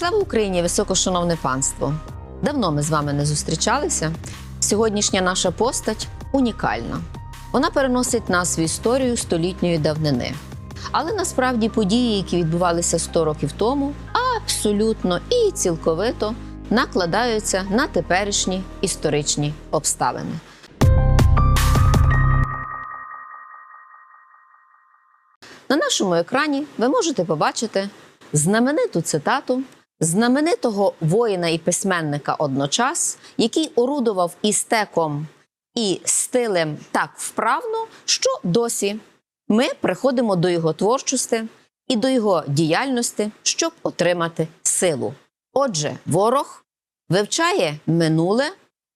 Слава Україні, високошановне панство! Давно ми з вами не зустрічалися. Сьогоднішня наша постать унікальна. Вона переносить нас в історію столітньої давнини. Але насправді події, які відбувалися 100 років тому, абсолютно і цілковито накладаються на теперішні історичні обставини. На нашому екрані ви можете побачити знамениту цитату знаменитого воїна і письменника одночас, який орудував і стеком, і стилем так вправно, що досі ми приходимо до його творчості і до його діяльності, щоб отримати силу. Отже, ворог вивчає минуле,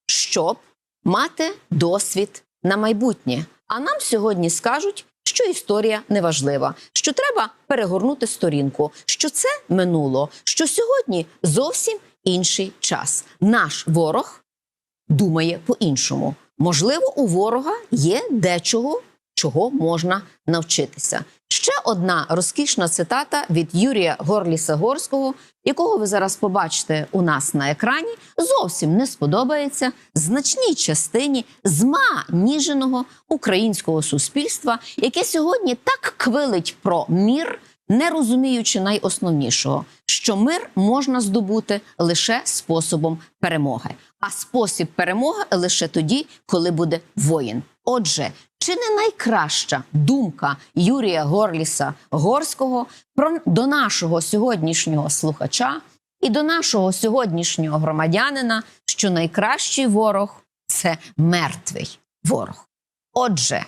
щоб мати досвід на майбутнє. А нам сьогодні скажуть, що історія неважлива, що треба перегорнути сторінку, що це минуло, що сьогодні зовсім інший час. Наш ворог думає по-іншому. Можливо, у ворога є дечого, чого можна навчитися. Ще одна розкішна цитата від Юрія Горліса Горського, якого ви зараз побачите у нас на екрані, зовсім не сподобається значній частині зманіженого українського суспільства, яке сьогодні так квилить про мір, не розуміючи найосновнішого, що мир можна здобути лише способом перемоги, а спосіб перемоги лише тоді, коли буде воїн. Отже, чи не найкраща думка Юрія Горліса Горського про до нашого сьогоднішнього слухача і до нашого сьогоднішнього громадянина, що найкращий ворог це мертвий ворог. Отже,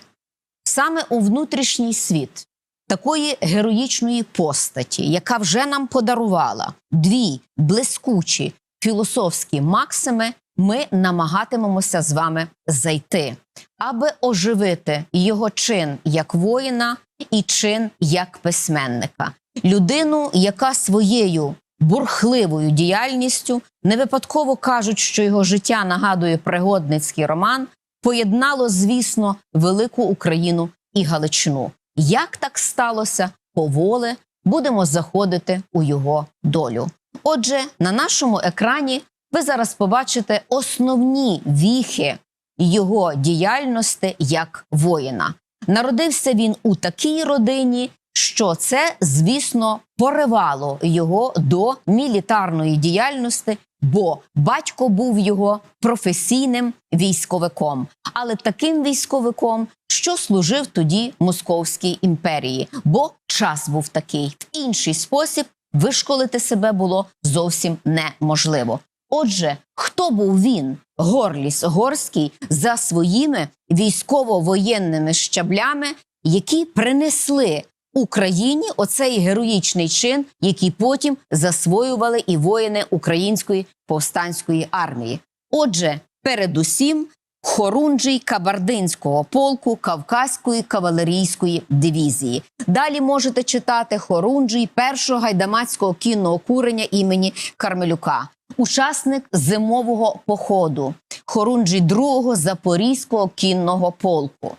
саме у внутрішній світ такої героїчної постаті, яка вже нам подарувала дві блискучі філософські максими, ми намагатимемося з вами зайти, аби оживити його чин як воїна і чин як письменника, людину, яка своєю бурхливою діяльністю не випадково кажуть, що його життя нагадує пригодницький роман, поєднало, звісно, велику Україну і Галичину. Як так сталося, поволе будемо заходити у його долю. Отже, на нашому екрані ви зараз побачите основні віхи його діяльності як воїна. Народився він у такій родині, що це, звісно, поривало його до мілітарної діяльності, бо батько був його професійним військовиком, але таким військовиком, що служив тоді Московській імперії, бо час був такий. В інший спосіб вишколити себе було зовсім неможливо. Отже, хто був він, Горліс Горський, за своїми військово-воєнними щаблями, які принесли Україні оцей героїчний чин, який потім засвоювали і воїни української повстанської армії. Отже, передусім, хорунжий Кабардинського полку Кавказької кавалерійської дивізії. Далі можете читати хорунжий першого гайдамацького кінного курення імені Кармелюка, учасник зимового походу, хорунжий другого запорізького кінного полку.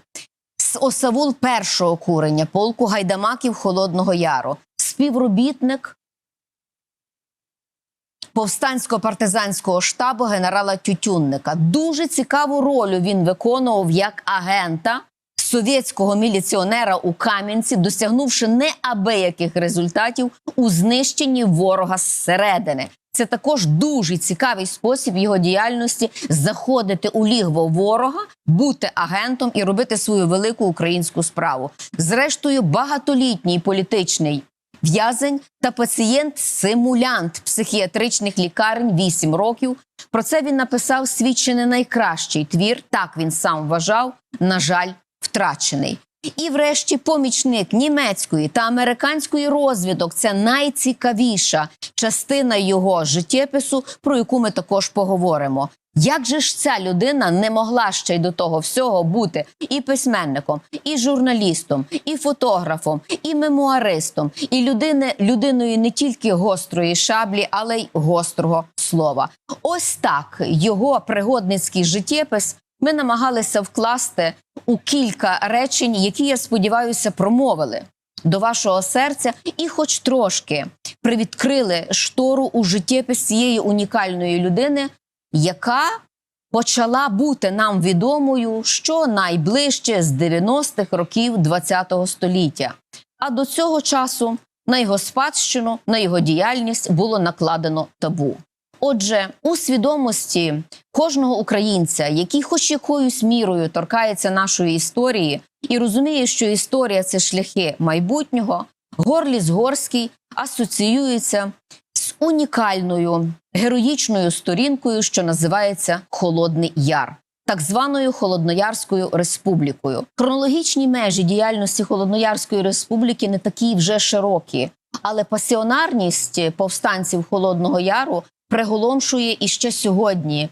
С- Осавул першого курення полку гайдамаків Холодного Яру, співробітник повстансько-партизанського штабу генерала Тютюнника. Дуже цікаву роль він виконував як агента совєтського міліціонера у Кам'янці, досягнувши неабияких результатів у знищенні ворога зсередини. Це також дуже цікавий спосіб його діяльності заходити у лігво ворога, бути агентом і робити свою велику українську справу. Зрештою, багатолітній політичний в'язень та пацієнт-симулянт психіатричних лікарень 8 років. Про це він написав не найкращий твір. Так він сам вважав. На жаль, втрачений. І, врешті, помічник німецької та американської розвідок це найцікавіша частина його життєпису, про яку ми також поговоримо. Як же ж ця людина не могла ще й до того всього бути і письменником, і журналістом, і фотографом, і мемуаристом, і людини, людиною не тільки гострої шаблі, але й гострого слова? Ось так його пригодницький життєпис ми намагалися вкласти у кілька речень, які я сподіваюся промовили до вашого серця, і, хоч трошки привідкрили штору у життєпис цієї унікальної людини, яка почала бути нам відомою що найближче з 90-х років ХХ століття. А до цього часу на його спадщину, на його діяльність було накладено табу. Отже, у свідомості кожного українця, який хоч якоюсь мірою торкається нашої історії і розуміє, що історія це шляхи майбутнього, Горліс Горський асоціюється з унікальною героїчною сторінкою, що називається Холодний Яр. Так званою Холодноярською республікою хронологічні межі діяльності Холодноярської республіки не такі вже широкі, але пасіонарність повстанців Холодного Яру приголомшує і ще сьогодні.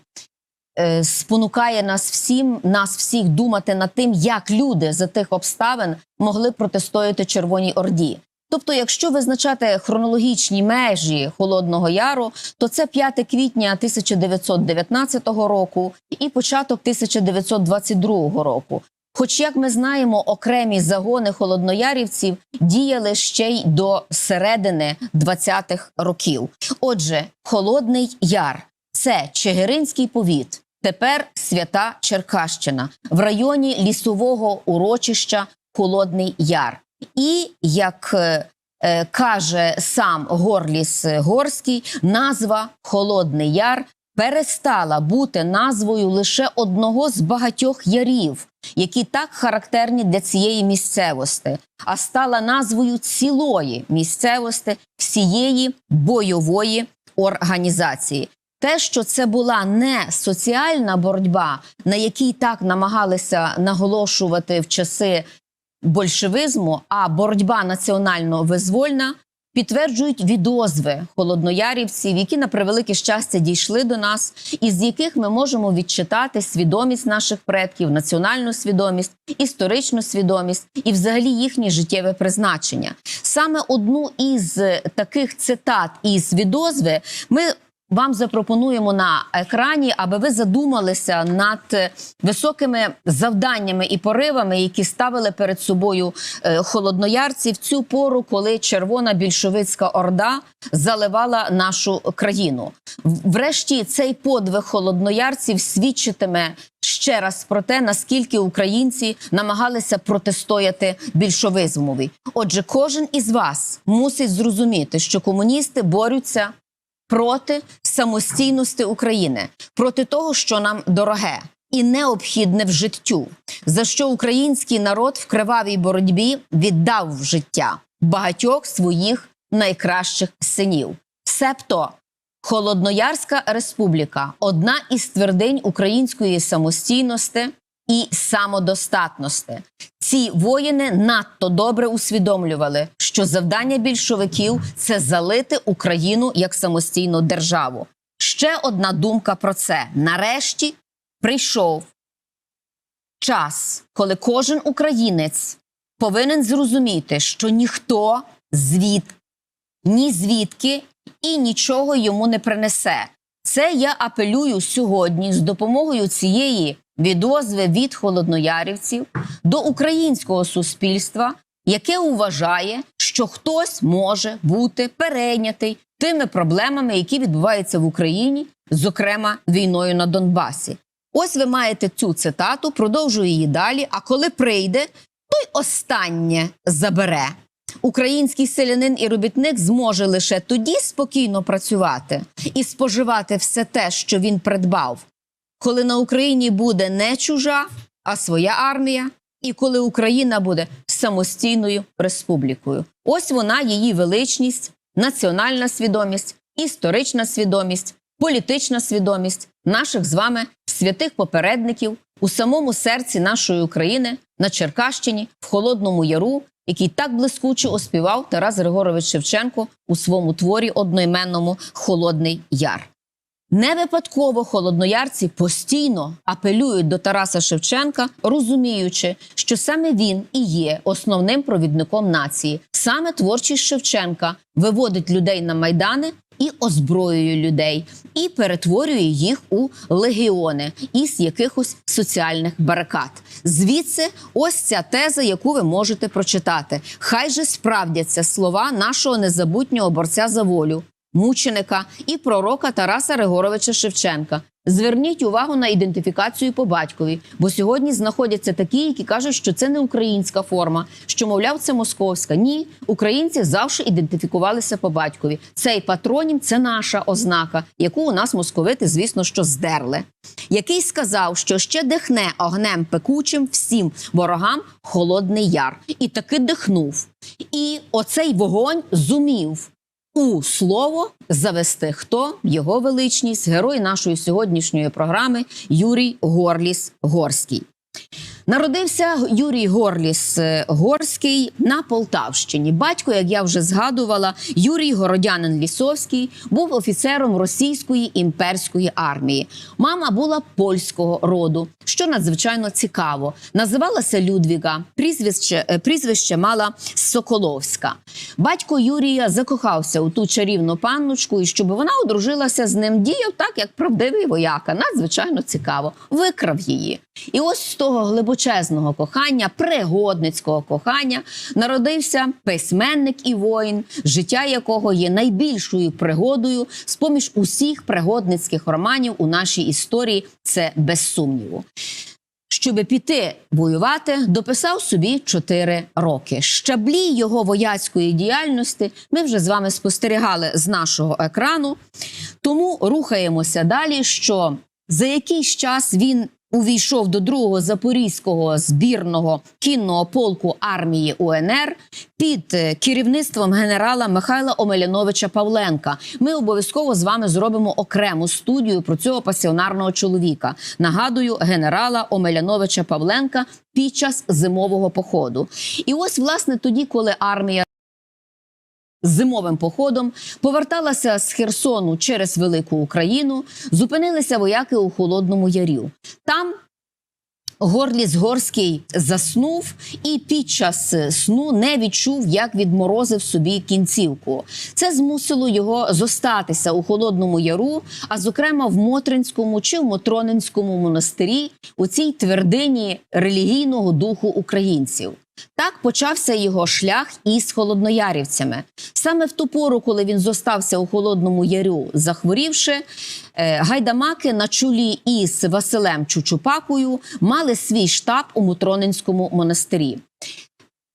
е, Спонукає нас всім, нас всіх думати над тим, як люди за тих обставин могли протистояти Червоній Орді. Тобто, якщо визначати хронологічні межі Холодного Яру, то це 5 квітня 1919 року і початок 1922 року. Хоч, як ми знаємо, окремі загони холодноярівців діяли ще й до середини 20-х років. Отже, Холодний Яр це Чигиринський повіт, тепер свята Черкащина в районі лісового урочища Холодний Яр. І як е, е, каже сам Горліс Горський, назва Холодний Яр перестала бути назвою лише одного з багатьох ярів, які так характерні для цієї місцевості, а стала назвою цілої місцевості всієї бойової організації. Те, що це була не соціальна боротьба, на якій так намагалися наголошувати в часи большевизму, а боротьба національно-визвольна, підтверджують відозви холодноярівців, які на превелике щастя дійшли до нас, і з яких ми можемо відчитати свідомість наших предків, національну свідомість, історичну свідомість і, взагалі, їхнє життєве призначення. Саме одну із таких цитат із відозви ми. Вам запропонуємо на екрані, аби ви задумалися над е, високими завданнями і поривами, які ставили перед собою е, холодноярці в цю пору, коли червона більшовицька орда заливала нашу країну. Врешті цей подвиг холодноярців свідчитиме ще раз про те, наскільки українці намагалися протистояти більшовизмові. Отже, кожен із вас мусить зрозуміти, що комуністи борються проти самостійності України, проти того, що нам дороге і необхідне в життю, за що український народ в кривавій боротьбі віддав в життя багатьох своїх найкращих синів. Себто Холодноярська республіка одна із твердинь української самостійності і самодостатності. Ці воїни надто добре усвідомлювали, що завдання більшовиків це залити Україну як самостійну державу. Ще одна думка про це: нарешті прийшов час, коли кожен українець повинен зрозуміти, що ніхто звід ні звідки і нічого йому не принесе. Це я апелюю сьогодні з допомогою цієї відозви від холодноярівців до українського суспільства, яке вважає, що хтось може бути перейнятий тими проблемами, які відбуваються в Україні, зокрема війною на Донбасі. Ось ви маєте цю цитату, продовжую її далі. А коли прийде, той останнє забере. Український селянин і робітник зможе лише тоді спокійно працювати і споживати все те, що він придбав, коли на Україні буде не чужа, а своя армія, і коли Україна буде самостійною республікою. Ось вона, її величність, національна свідомість, історична свідомість, політична свідомість наших з вами святих попередників у самому серці нашої України на Черкащині, в Холодному Яру, який так блискуче оспівав Тарас Григорович Шевченко у своєму творі одноіменному Холодний Яр. Не випадково холодноярці постійно апелюють до Тараса Шевченка, розуміючи, що саме він і є основним провідником нації. Саме творчість Шевченка виводить людей на майдани і озброює людей, і перетворює їх у легіони із якихось соціальних барикад. Звідси ось ця теза, яку ви можете прочитати. Хай же справдяться слова нашого незабутнього борця за волю, мученика і пророка Тараса Григоровича Шевченка. Зверніть увагу на ідентифікацію по батькові, бо сьогодні знаходяться такі, які кажуть, що це не українська форма, що мовляв, це московська. Ні, українці завжди ідентифікувалися по батькові. Цей патронім це наша ознака, яку у нас московити, звісно, що здерли. Який сказав, що ще дихне огнем пекучим всім ворогам холодний яр, і таки дихнув. І оцей вогонь зумів у слово завести хто його величність, герой нашої сьогоднішньої програми Юрій Горліс Горський. Народився Юрій Горліс е, Горський на Полтавщині. Батько, як я вже згадувала, Юрій Городянин Лісовський був офіцером російської імперської армії. Мама була польського роду, що надзвичайно цікаво. Називалася Людвіга, прізвище, е, прізвище мала Соколовська. Батько Юрія закохався у ту чарівну панночку, і щоб вона одружилася з ним, діяв так, як правдивий вояка. Надзвичайно цікаво. Викрав її. І ось з того глибочезного кохання, пригодницького кохання, народився письменник і воїн, життя якого є найбільшою пригодою з поміж усіх пригодницьких романів у нашій історії. Це без сумніву. Щоби піти воювати, дописав собі 4 роки. Щаблі його вояцької діяльності ми вже з вами спостерігали з нашого екрану. Тому рухаємося далі. Що за якийсь час він увійшов до другого запорізького збірного кінного полку армії УНР під е, керівництвом генерала Михайла Омеляновича Павленка. Ми обов'язково з вами зробимо окрему студію про цього пасіонарного чоловіка. Нагадую, генерала Омеляновича Павленка під час зимового походу. І ось, власне, тоді, коли армія зимовим походом поверталася з Херсону через велику Україну, зупинилися вояки у Холодному Ярі. Там Горліс Горський заснув і під час сну не відчув, як відморозив собі кінцівку. Це змусило його зостатися у Холодному Яру, а зокрема в Мотринському чи в Мотронинському монастирі у цій твердині релігійного духу українців. Так почався його шлях із холодноярівцями. Саме в ту пору, коли він зостався у холодному ярю, захворівши, е, гайдамаки на чолі із Василем Чучупакою мали свій штаб у Мутронинському монастирі.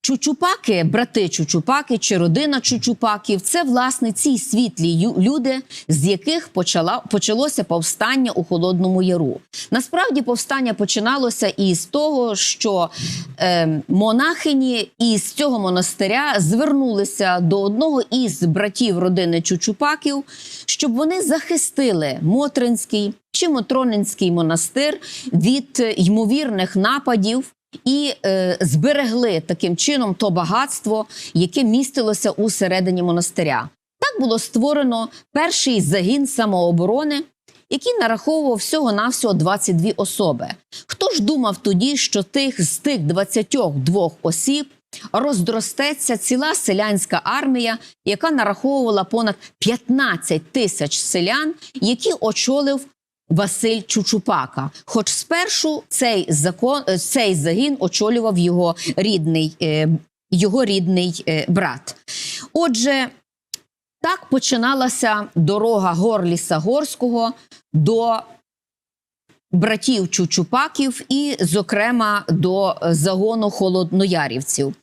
Чучупаки, брати Чучупаки чи родина Чучупаків це власне ці світлі люди, з яких почала почалося повстання у Холодному Яру. Насправді повстання починалося із того, що е, монахині із цього монастиря звернулися до одного із братів родини Чучупаків, щоб вони захистили Мотринський чи Мотронинський монастир від ймовірних нападів і е, зберегли таким чином то багатство, яке містилося у середині монастиря. Так було створено перший загін самооборони, який нараховував всього навсього 22 особи. Хто ж думав тоді, що тих з тих 22 осіб роздростеться ціла селянська армія, яка нараховувала понад 15 тисяч селян, які очолив Василь Чучупака. Хоч спершу цей закон е, цей загін очолював його рідний, е, його рідний е, брат. Отже, так починалася дорога Горліса Горського до братів Чучупаків і, зокрема, до загону холодноярівців.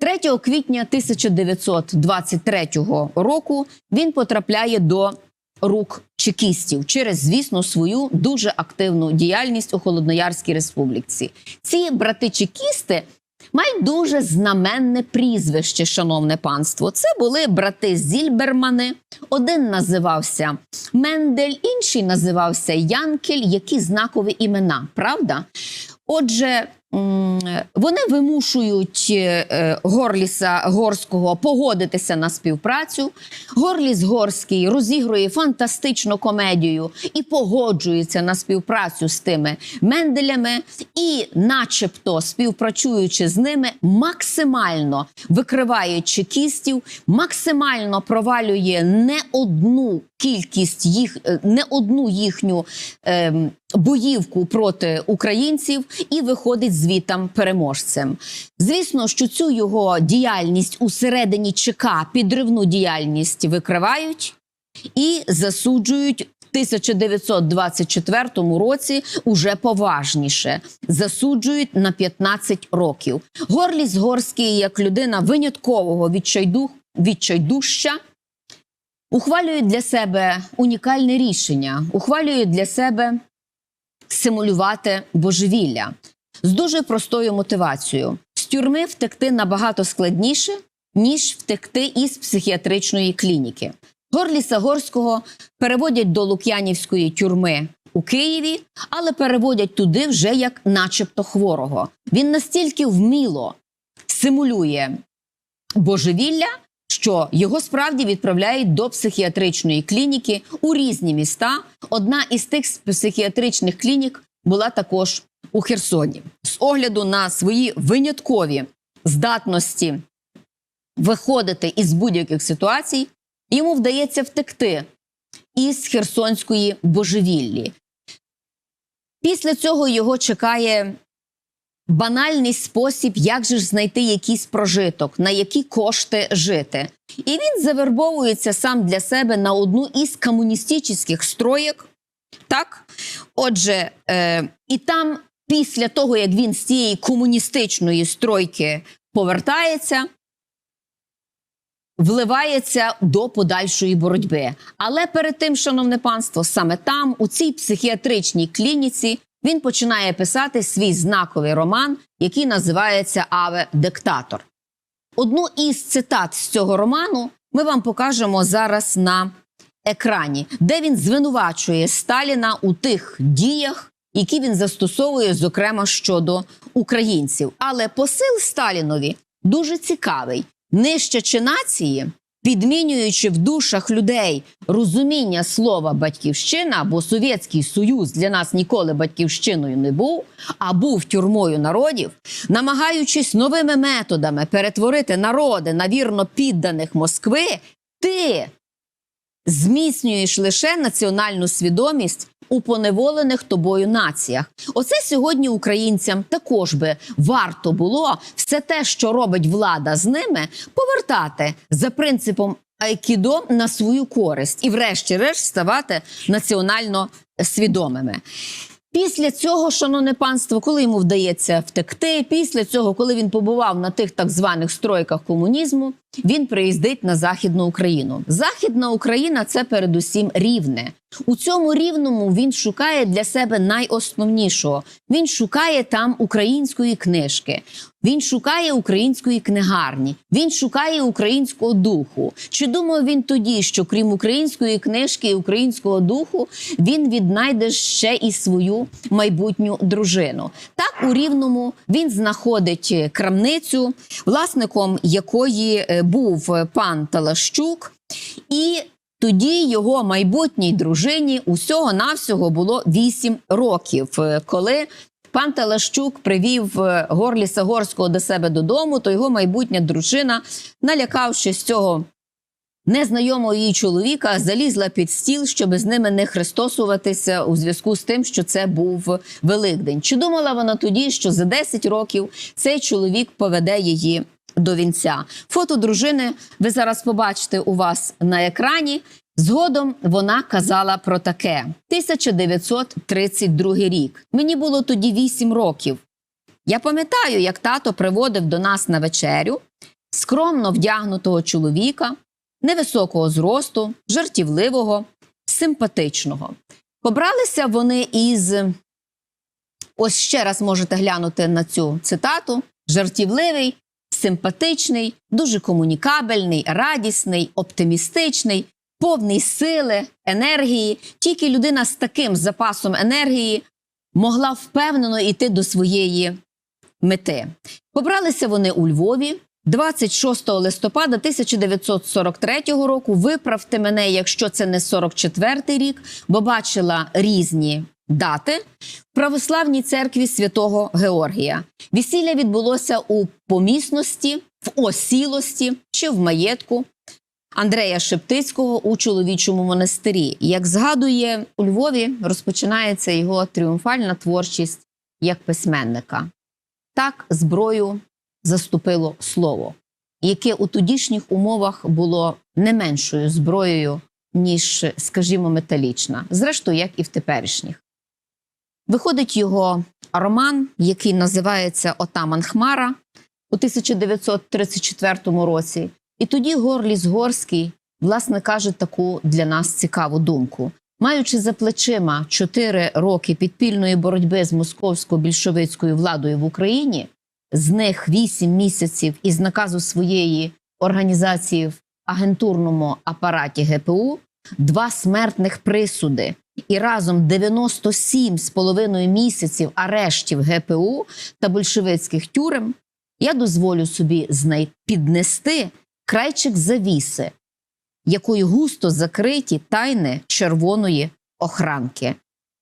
3 квітня 1923 року він потрапляє до рук чекістів через, звісно, свою дуже активну діяльність у Холодноярській республіці. Ці брати-чекісти мають дуже знаменне прізвище, шановне панство. Це були брати Зільбермани. Один називався Мендель, інший називався Янкель, які знакові імена, правда? Отже, вони вимушують е, е, Горліса Горського погодитися на співпрацю. Горліс Горський розігрує фантастичну комедію і погоджується на співпрацю з тими Менделями, і, начебто, співпрацюючи з ними, максимально викриває чекістів, максимально провалює не одну кількість їх, е, не одну їхню ем, боївку проти українців і виходить звітам переможцем. Звісно, що цю його діяльність усередині ЧК, підривну діяльність викривають і засуджують. в 1924 році уже поважніше засуджують на 15 років. Горліс Горський, як людина виняткового відчайду, відчайдуща, ухвалює для себе унікальне рішення, ухвалює для себе симулювати божевілля з дуже простою мотивацією: з тюрми втекти набагато складніше, ніж втекти із психіатричної клініки. Горліса Горського переводять до Лук'янівської тюрми у Києві, але переводять туди вже як, начебто, хворого. Він настільки вміло симулює божевілля, що його справді відправляють до психіатричної клініки у різні міста. Одна із тих психіатричних клінік була також у Херсоні. З огляду на свої виняткові здатності виходити із будь-яких ситуацій, йому вдається втекти із Херсонської божевіллі. Після цього його чекає банальний спосіб, як же ж знайти якийсь прожиток, на які кошти жити. І він завербовується сам для себе на одну із комуністичних строєк. Так, отже, е, і там, після того, як він з цієї комуністичної стройки повертається, вливається до подальшої боротьби. Але перед тим, шановне панство, саме там, у цій психіатричній клініці, він починає писати свій знаковий роман, який називається Аве Диктатор. Одну із цитат з цього роману ми вам покажемо зараз на екрані, де він звинувачує Сталіна у тих діях, які він застосовує, зокрема щодо українців. Але посил Сталінові дуже цікавий. Нищачи нації, підмінюючи в душах людей розуміння слова батьківщина, бо Совєтський Союз для нас ніколи батьківщиною не був, а був тюрмою народів, намагаючись новими методами перетворити народи на вірно підданих Москви, ти зміцнюєш лише національну свідомість у поневолених тобою націях. Оце сьогодні українцям також би варто було все те, що робить влада з ними, повертати за принципом айкідо на свою користь і, врешті-решт, ставати національно свідомими. Після цього, шановне панство, коли йому вдається втекти, після цього, коли він побував на тих так званих стройках комунізму, він приїздить на Західну Україну. Західна Україна це передусім рівне. У цьому рівному він шукає для себе найосновнішого. Він шукає там української книжки. Він шукає української книгарні, він шукає українського духу. Чи думав він тоді, що крім української книжки і українського духу, він віднайде ще і свою майбутню дружину? Так у рівному він знаходить крамницю, власником якої е, був пан Талащук, і тоді його майбутній дружині усього навсього було 8 років, е, коли Пан Талащук привів е, Горліса Горського до себе додому, то його майбутня дружина, налякавшись цього незнайомого її чоловіка, залізла під стіл, щоб з ними не хрестосуватися у зв'язку з тим, що це був Великдень. Чи думала вона тоді, що за 10 років цей чоловік поведе її до вінця? Фото дружини ви зараз побачите у вас на екрані. Згодом вона казала про таке: 1932 рік. Мені було тоді 8 років. Я пам'ятаю, як тато приводив до нас на вечерю скромно вдягнутого чоловіка, невисокого зросту, жартівливого, симпатичного. Побралися вони із. Ось ще раз можете глянути на цю цитату: жартівливий, симпатичний, дуже комунікабельний, радісний, оптимістичний, повний сили, енергії. Тільки людина з таким запасом енергії могла впевнено йти до своєї мети. Побралися вони у Львові. 26 листопада 1943 року. Виправте мене, якщо це не 44-й рік, бо бачила різні дати в православній церкві святого Георгія. Весілля відбулося у помісності, в осілості чи в маєтку Андрея Шептицького у чоловічому монастирі. Як згадує у Львові, розпочинається його тріумфальна творчість як письменника. Так зброю заступило слово, яке у тодішніх умовах було не меншою зброєю, ніж, скажімо, металічна, зрештою, як і в теперішніх. Виходить його роман, який називається Отаман Хмара у 1934 році. І тоді Горліс Горський, власне, каже таку для нас цікаву думку. Маючи за плечима чотири роки підпільної боротьби з московсько-більшовицькою владою в Україні, з них вісім місяців із наказу своєї організації в агентурному апараті ГПУ, два смертних присуди і разом 97 з половиною місяців арештів ГПУ та большевицьких тюрем, я дозволю собі піднести крайчик завіси, якою густо закриті тайни червоної охранки.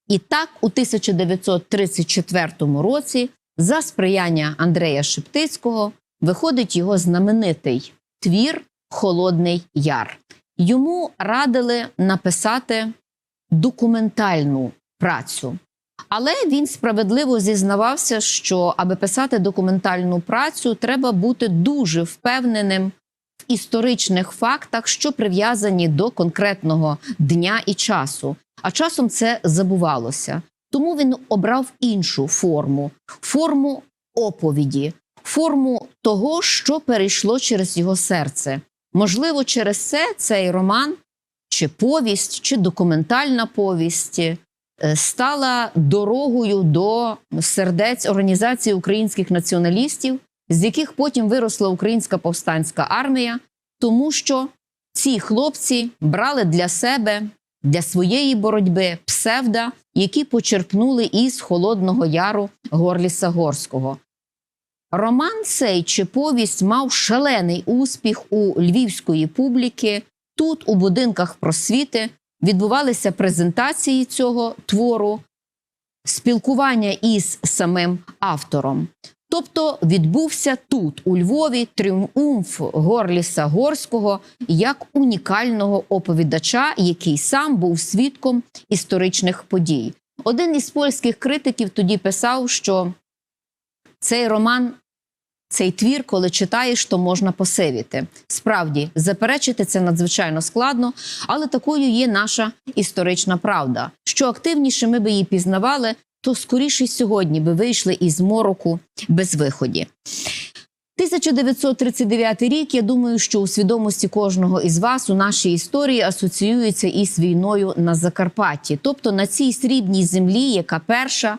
І так, у 1934 році, за сприяння Андрея Шептицького, виходить його знаменитий твір Холодний Яр. Йому радили написати документальну працю. Але він справедливо зізнавався, що аби писати документальну працю, треба бути дуже впевненим в історичних фактах, що прив'язані до конкретного дня і часу. А часом це забувалося. Тому він обрав іншу форму форму оповіді, форму того, що перейшло через його серце. Можливо, через це цей роман, чи повість, чи документальна повість е, стала дорогою до сердець організації українських націоналістів, з яких потім виросла українська повстанська армія, тому що ці хлопці брали для себе, для своєї боротьби псевда, які почерпнули із Холодного Яру Горліса Горського. Роман цей чи повість мав шалений успіх у львівської публіки. Тут, у будинках просвіти, відбувалися презентації цього твору, спілкування із самим автором. Тобто відбувся тут, у Львові, тріумф Горліса Горського як унікального оповідача, який сам був свідком історичних подій. Один із польських критиків тоді писав, що цей роман, цей твір, коли читаєш, то можна посивіти. Справді, заперечити це надзвичайно складно, але такою є наша історична правда. Що активніше ми би її пізнавали, то скоріше сьогодні би вийшли із мороку без виході. 1939 рік. Я думаю, що у свідомості кожного із вас у нашій історії асоціюється із війною на Закарпатті, тобто на цій срібній землі, яка перша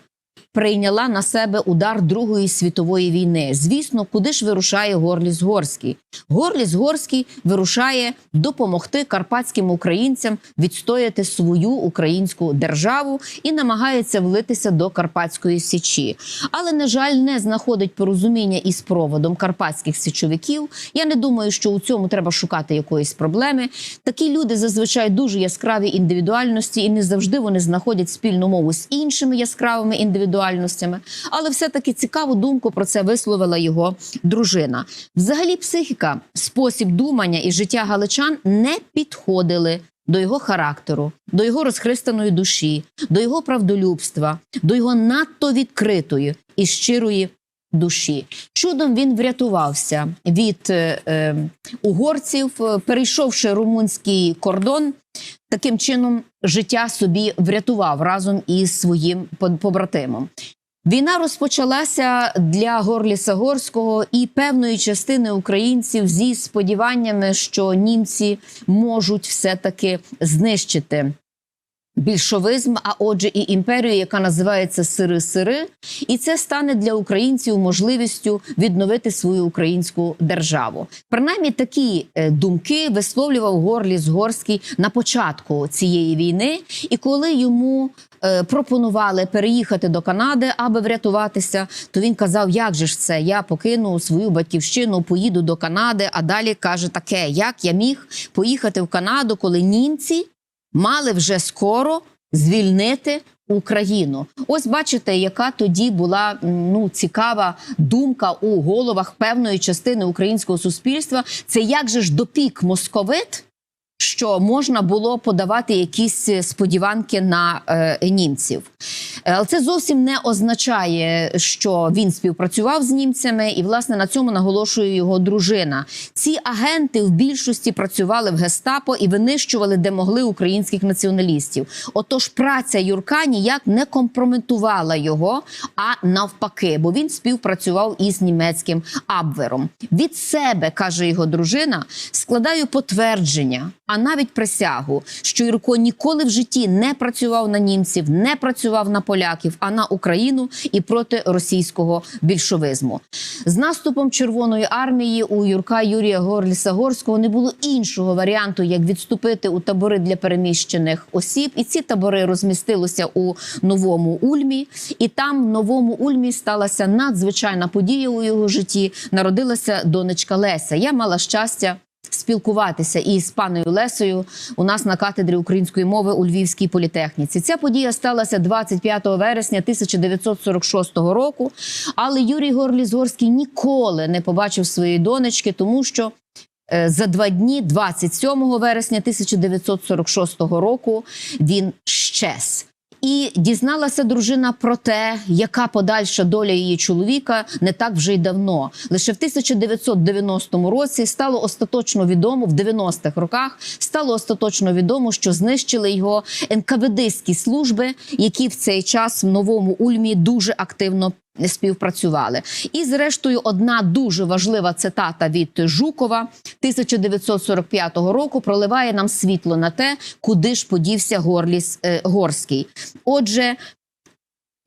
прийняла на себе удар Другої світової війни. Звісно, куди ж вирушає Горліс Горський? Горліс Горський вирушає допомогти карпатським українцям відстояти свою українську державу і намагається влитися до Карпатської січі. Але, на жаль, не знаходить порозуміння із проводом карпатських січовиків. Я не думаю, що у цьому треба шукати якоїсь проблеми. Такі люди зазвичай дуже яскраві індивідуальності, і не завжди вони знаходять спільну мову з іншими яскравими індивідуальностями. Але все-таки цікаву думку про це висловила його дружина. Взагалі, психіка, спосіб думання і життя галичан не підходили. До його характеру, до його розхристаної душі, до його правдолюбства, до його надто відкритої і щирої душі. Чудом він врятувався від е, е, угорців, перейшовши румунський кордон. Таким чином, життя собі врятував разом із своїм побратимом. Війна розпочалася для Горліса Горського і певної частини українців зі сподіваннями, що німці можуть все-таки знищити більшовизм, а отже, і імперію, яка називається Сири-Сири, і це стане для українців можливістю відновити свою українську державу. Принаймні такі е, думки висловлював Горліс Горський на початку цієї війни, і коли йому е, пропонували переїхати до Канади, аби врятуватися, то він казав: як же ж це? Я покину свою батьківщину, поїду до Канади. А далі каже таке: як я міг поїхати в Канаду, коли німці мали вже скоро звільнити. Україну, ось бачите, яка тоді була ну цікава думка у головах певної частини українського суспільства. Це як же ж допік московит, що можна було подавати якісь е, сподіванки на е, німців. Е, Але це зовсім не означає, що він співпрацював з німцями, і власне на цьому наголошує його дружина. Ці агенти в більшості працювали в гестапо і винищували, де могли українських націоналістів. Отож, праця Юрка ніяк не компрометувала його, а навпаки, бо він співпрацював із німецьким Абвером. Від себе каже його дружина, складаю потвердження, а навіть присягу, що Юрко ніколи в житті не працював на німців, не працював на поляків, а на Україну і проти російського більшовизму. З наступом Червоної армії у Юрка Юрія Горліса Горського не було іншого варіанту, як відступити у табори для переміщених осіб. І ці табори розмістилися у новому Ульмі. І там, в новому Ульмі, сталася надзвичайна подія у його житті. Народилася донечка Леся. Я мала щастя. Спілкуватися із паною Лесою у нас на катедрі української мови у Львівській політехніці. Ця подія сталася 25 вересня 1946 року. Але Юрій Горліс-Горський ніколи не побачив своєї донечки, тому що е, за два дні, 27 вересня 1946 року, він щез. І дізналася дружина про те, яка подальша доля її чоловіка не так вже й давно. Лише в 1990 році стало остаточно відомо в 90-х роках. Стало остаточно відомо, що знищили його НКВДські служби, які в цей час в новому Ульмі дуже активно співпрацювали. І, зрештою, одна дуже важлива цитата від Жукова 1945 року проливає нам світло на те, куди ж подівся Горліс е, Горський. Отже.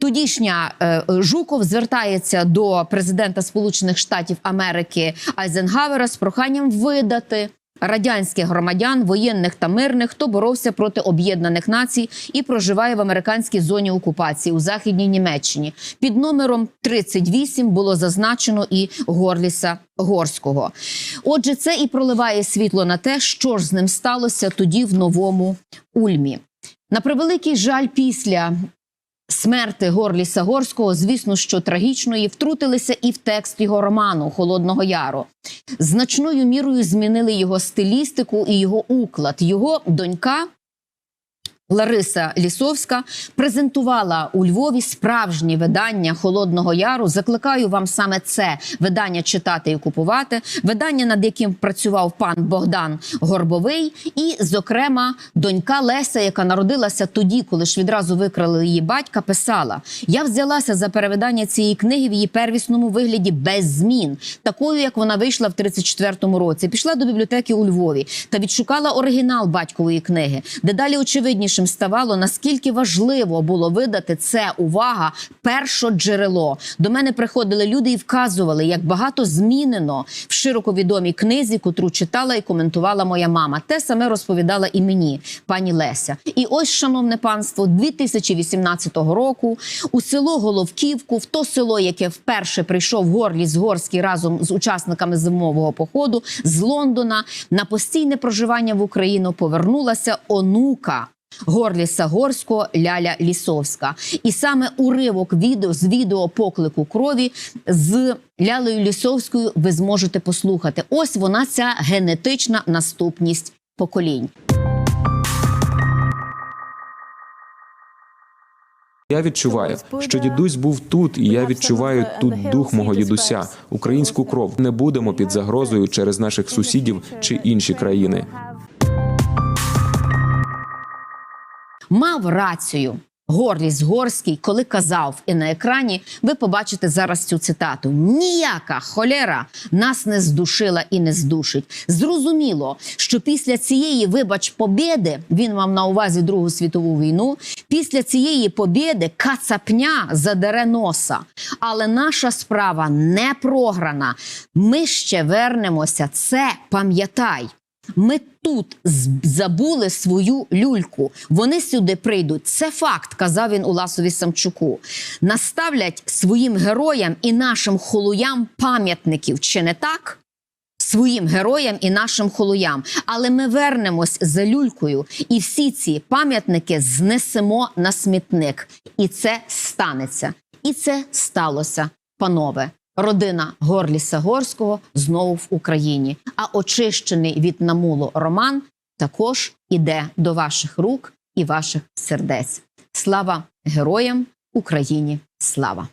Тодішня е, Жуков звертається до президента Сполучених Штатів Америки Айзенгавера з проханням видати радянських громадян, воєнних та мирних, хто боровся проти об'єднаних націй і проживає в американській зоні окупації у західній Німеччині. Під номером 38 було зазначено і Горліса Горського. Отже, це і проливає світло на те, що ж з ним сталося тоді в новому Ульмі. На превеликий жаль, після смерти Горліса Горського, звісно, що трагічної, втрутилися і в текст його роману Холодного Яру. Значною мірою змінили його стилістику і його уклад. Його донька. Лариса Лісовська презентувала у Львові справжнє видання Холодного Яру. Закликаю вам саме це видання читати і купувати. Видання, над яким працював пан Богдан Горбовий, і, зокрема, донька Леся, яка народилася тоді, коли ж відразу викрали її батька, писала: Я взялася за перевидання цієї книги в її первісному вигляді без змін, такою як вона вийшла в 34-му році. Пішла до бібліотеки у Львові та відшукала оригінал батькової книги, де далі очевидніше ставало наскільки важливо було видати це увага першоджерело. До мене приходили люди і вказували, як багато змінено в широковідомій книзі, котру читала і коментувала моя мама. Те саме розповідала і мені, пані Леся. І ось, шановне панство, 2018 року у село Головківку, в то село, яке вперше прийшов Горліс Горський разом з учасниками зимового походу з Лондона на постійне проживання в Україну повернулася онука. Горліса Горського Ляля Лісовська, і саме уривок відео з відео поклику крові з Лялею Лісовською ви зможете послухати. Ось вона ця генетична наступність поколінь. Я відчуваю, що дідусь був тут, і я відчуваю тут дух мого дідуся, українську кров. Не будемо під загрозою через наших сусідів чи інші країни. Мав рацію. Горліс Горський, коли казав, і на екрані ви побачите зараз цю цитату: ніяка холера нас не здушила і не здушить. Зрозуміло, що після цієї, вибач, побєди, він мав на увазі Другу світову війну. Після цієї побєди кацапня задере носа. Але наша справа не програна. Ми ще вернемося. Це пам'ятай. Ми тут забули свою люльку. Вони сюди прийдуть. Це факт, казав він Уласові Самчуку. Наставлять своїм героям і нашим холуям пам'ятників. Чи не так? Своїм героям і нашим холуям. Але ми вернемось за люлькою, і всі ці пам'ятники знесемо на смітник. І це станеться. І це сталося, панове. Родина Горліса Горського знову в Україні. А очищений від намулу Роман також іде до ваших рук і ваших сердець. Слава героям Україні! Слава!